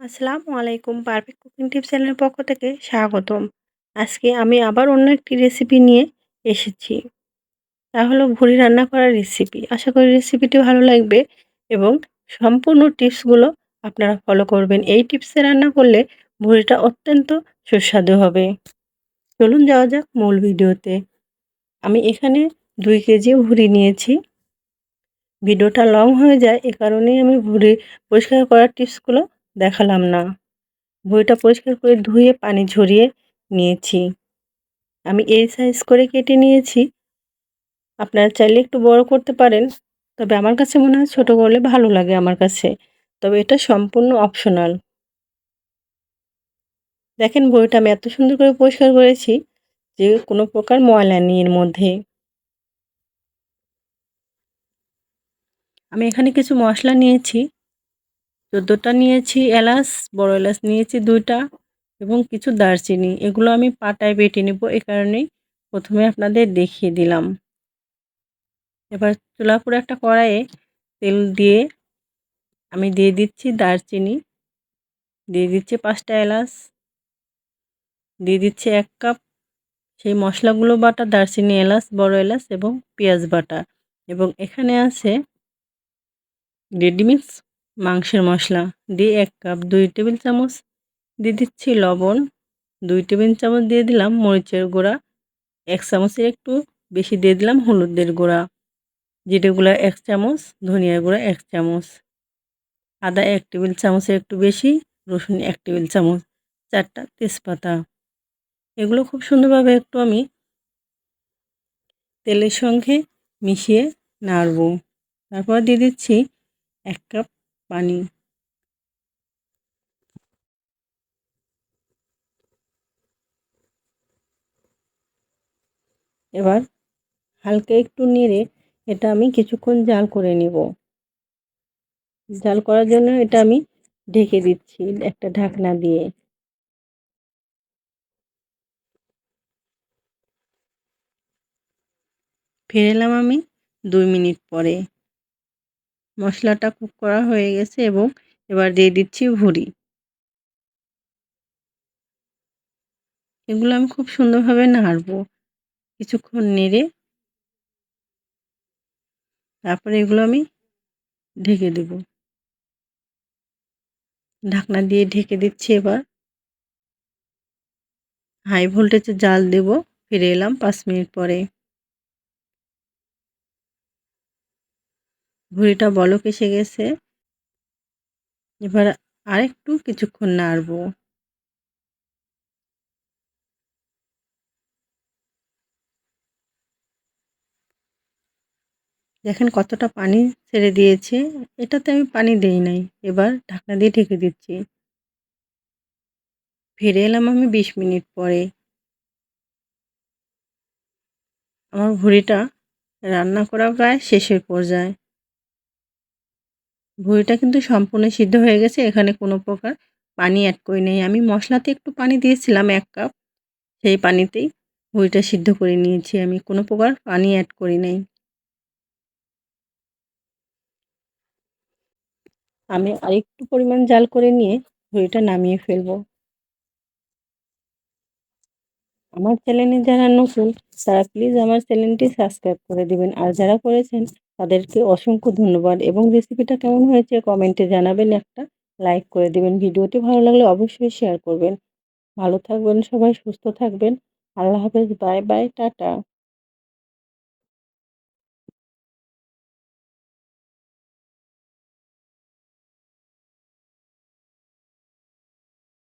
আসসালামু আলাইকুম। Perfect cooking tips চ্যানেলের পক্ষ থেকে স্বাগতম। আজকে আমি আবার অন্য একটি রেসিপি নিয়ে এসেছি। তা হলো ভুড়ি রান্না করার রেসিপি। আশা করি রেসিপিটি ভালো লাগবে এবং সম্পূর্ণ টিপসগুলো আপনারা ফলো করবেন। এই টিপসে রান্না করলে ভুড়িটা অত্যন্ত সুস্বাদু হবে। চলুন যাওয়া যাক মূল ভিডিওতে। আমি এখানে দুই কেজি ভুড়ি নিয়েছি। ভিডিওটা লং হয়ে যায় এ কারণেই আমি ভুড়ি পরিষ্কার করার টিপসগুলো দেখালাম না। বইটা পরিষ্কার করে ধুয়ে পানি ঝরিয়ে নিয়েছি। আমি এই সাইজ করে কেটে নিয়েছি। আপনারা চাইলে একটু বড় করতে পারেন, তবে আমার কাছে মনে হয় ছোটো করলে ভালো লাগে আমার কাছে। তবে এটা সম্পূর্ণ অপশনাল দেখেন বইটা আমি এত সুন্দর করে পরিষ্কার করেছি যে কোনো প্রকার ময়লা নেই এর মধ্যে। আমি এখানে কিছু মশলা নিয়েছি। চোদ্দোটা নিয়েছি, এলাচ, বড় এলাচ নিয়েছি দুইটা এবং কিছু দারচিনি। এগুলো আমি পাটায় বেটে নেব, এ কারণেই প্রথমে আপনাদের দেখিয়ে দিলাম। এবার চুলাপুরে একটা কড়াইয়ে তেল দিয়ে আমি দিয়ে দিচ্ছি দারচিনি, দিয়ে দিচ্ছি পাঁচটা এলাচ, দিয়ে দিচ্ছি এক কাপ সেই মশলাগুলো বাটা দারচিনি, এলাচ, বড় এলাচ এবং পেঁয়াজ বাটা। এবং এখানে আছে রেডিমিক্স মাংসের মশলা, দিয়ে এক কাপ দুই টেবিল চামচ দিয়ে দিচ্ছি লবণ। দুই টেবিল চামচ দিয়ে দিলাম মরিচের গুঁড়া। এক চামচের একটু বেশি দিয়ে দিলাম হলুদের গুঁড়া। জিরে গুঁড়া এক চামচ, ধনিয়ার গুঁড়া এক চামচ। আদা এক টেবিল চামচের একটু বেশি, রসুন এক টেবিল চামচ, চারটা তেজপাতা। এগুলো খুব সুন্দরভাবে একটু আমি তেলের সঙ্গে মিশিয়ে নাড়ব। তারপর দিয়ে দিচ্ছি এক কাপ পানি। এবার হালকা একটু নেড়ে এটা আমি কিছুক্ষণ জাল করে নিব। জাল করার জন্য এটা আমি ঢেকে দিচ্ছি একটা ঢাকনা দিয়ে। ফিরে এলাম আমি দুই মিনিট পরে। মশলাটা কুক করা হয়ে গেছে এবং এবার দিয়ে দিচ্ছি ভুড়ি। এগুলো আমি খুব সুন্দরভাবে নাড়বো কিছুক্ষণ নেড়ে। তারপরে এগুলো আমি ঢেকে দেব। ঢাকনা দিয়ে ঢেকে দিচ্ছি এবার। হাই ভোল্টেজে জাল দেব, ফিরে এলাম পাঁচ মিনিট পরে। ভুড়িটা বলক এসে গেছে। এবার আরেকটু কিছুক্ষণ নাড়বো। দেখেন কতটা পানি ছেড়ে দিয়েছে। এটাতে আমি পানি দেই নাই। এবার ঢাকনা দিয়ে ঢেকে দিচ্ছি। ফিরে এলাম আমি বিশ মিনিট পরে। আমার ভুড়িটা রান্না করা প্রায় শেষের পর্যায়ে। ভুড়িটা কিন্তু সম্পূর্ণ সিদ্ধ হয়ে গেছে, এখানে কোনো প্রকার পানি অ্যাড করি নেই। আমি মশলাতে একটু পানি দিয়েছিলাম, এক কাপ। সেই পানিতেই ভুঁড়িটা সিদ্ধ করে নিয়েছি আমি, কোনো প্রকার পানি অ্যাড করি নাই। আমি আরেকটু পরিমাণ জাল করে নিয়ে ভুঁড়িটা নামিয়ে ফেলব। আমার চ্যানেলে যারা নতুন, তারা প্লিজ আমার চ্যানেলটি সাবস্ক্রাইব করে দিবেন। আর যারা করেছেন, তাদেরকে অসংখ্য ধন্যবাদ। এবং রেসিপিটা কেমন হয়েছে কমেন্টে জানাবেন একটা। লাইক করে দিবেন। ভিডিওটি ভালো লাগলে অবশ্যই শেয়ার করবেন। ভালো থাকবেন সবাই, সুস্থ থাকবেন। আল্লাহ হাফেজ। Bye bye tata.